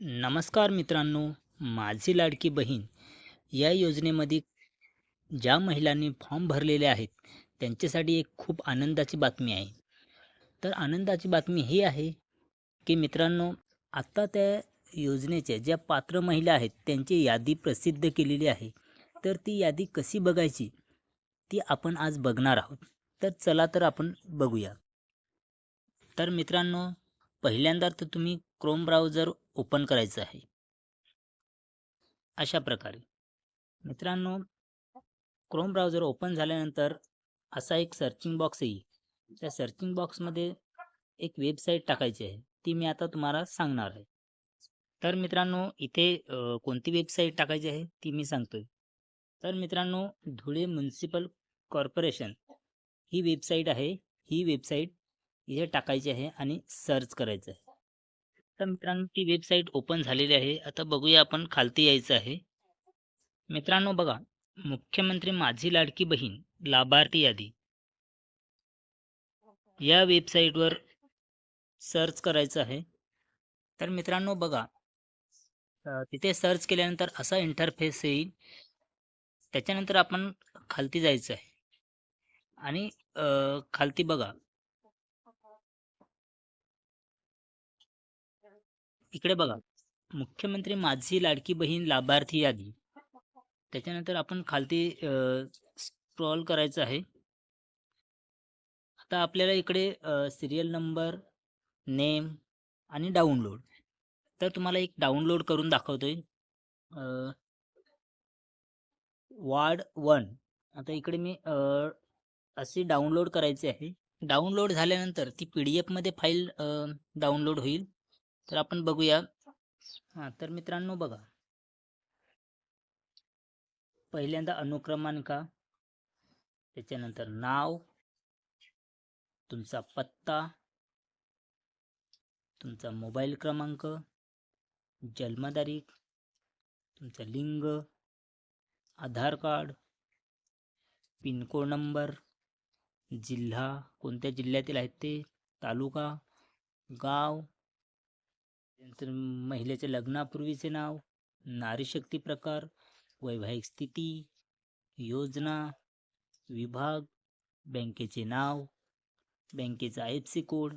नमस्कार मित्रांनो माझी लाडकी बहीण या योजनेमध्ये ज्या महिलांनी फॉर्म भरलेले आहेत त्यांच्यासाठी एक खूप आनंदाची बातमी आहे. तर आनंदाची बातमी ही आहे की मित्रांनो आत्ता त्या योजनेच्या ज्या पात्र महिला आहेत त्यांची यादी प्रसिद्ध केलेली आहे. तर ती यादी कशी बघायची ती आपण आज बघणार आहोत. तर चला तर आपण बघूया. तर मित्रांनो पहिल्यांदा तर तुम्ही क्रोम ब्राउझर ओपन करायचं आहे. अशा प्रकारे. मित्रांनो क्रोम ब्राउझर ओपन झाल्यानंतर असा एक सर्चिंग बॉक्स येईल. त्या सर्चिंग बॉक्समध्ये एक वेबसाईट टाकायची आहे. ती मी आता तुम्हाला सांगणार आहे. तर मित्रांनो इथे कोणती वेबसाईट टाकायची आहे ती मी सांगतोय. तर मित्रांनो धुळे म्युन्सिपल कॉर्पोरेशन ही वेबसाईट आहे. ही वेबसाईट इथे टाकायची आहे आणि सर्च करायचं आहे. तर मित्रांनो ती वेबसाईट ओपन झालेली आहे. आता बघूया आपण खालती यायचं आहे. मित्रांनो बघा मुख्यमंत्री माझी लाडकी बहीण लाभार्थी यादी. या वेबसाईटवर सर्च करायचं आहे. तर मित्रांनो बघा तिथे सर्च केल्यानंतर असा इंटरफेस येईल. त्याच्यानंतर आपण खालती जायचं आहे. आणि खालती बघा इकडे बघा. मुख्यमंत्री माझी लाडकी बहीण लाभार्थी यादी. त्याच्यानंतर आपण खालती स्क्रॉल करायचं आहे. आता आपल्याला इकडे सिरियल नंबर नेम आणि डाउनलोड. तर तुम्हाला एक डाउनलोड करून दाखवतोय. Ward one. आता इकडे मी अशी डाउनलोड करायची आहे. डाउनलोड झाल्यानंतर ती पी डी एफमध्ये फाईल डाउनलोड होईल. तर आपण बघूया. हां तर मित्रांनो बघा. पहिल्यांदा अनुक्रमांका त्याच्यानंतर नाव तुमचा पत्ता तुमचा मोबाईल क्रमांक जन्मतारीख तुमचं लिंग आधार कार्ड पिनकोड नंबर जिल्हा कोणत्या जिल्ह्यातील आहेत ते तालुका गाव नंतर महिलेचे लग्नापूर्वीचे नाव नारीशक्ती प्रकार वैवाहिक स्थिती योजना विभाग बँकेचे नाव बँकेचा आय एफ सी कोड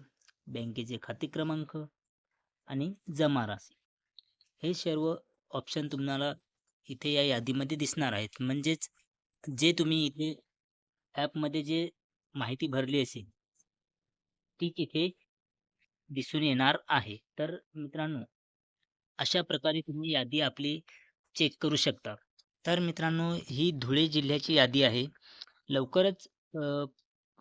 बँकेचे खाते क्रमांक आणि जमा राशी. हे सर्व ऑप्शन तुम्हाला इथे या यादीमध्ये दिसणार आहेत. म्हणजेच जे तुम्ही इथे ॲपमध्ये जे माहिती भरली असेल ती तिथे दिसून येणार आहे. तर मित्रांनो अशा प्रकारे तुम्ही यादी आपली चेक करू शकता. तर मित्रांनो ही धुळे जिल्ह्याची यादी आहे. लवकरच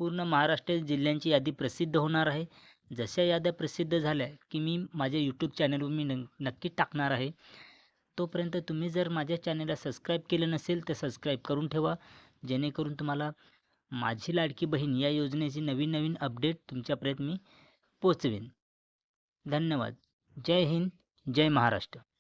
पूर्ण महाराष्ट्र जिल्ह्यांची यादी प्रसिद्ध होणार आहे. जशा याद्या प्रसिद्ध झाल्या की मी माझ्या यूट्यूब चॅनलवर मी न नक्की टाकणार आहे. तोपर्यंत तुम्ही जर माझ्या चॅनलला सबस्क्राईब केलं नसेल तर सबस्क्राईब करून ठेवा. जेणेकरून तुम्हाला माझी लाडकी बहीण या योजनेची नवीन नवीन अपडेट तुमच्यापर्यंत मी पोचवेन. धन्यवाद. जय हिंद जय महाराष्ट्र.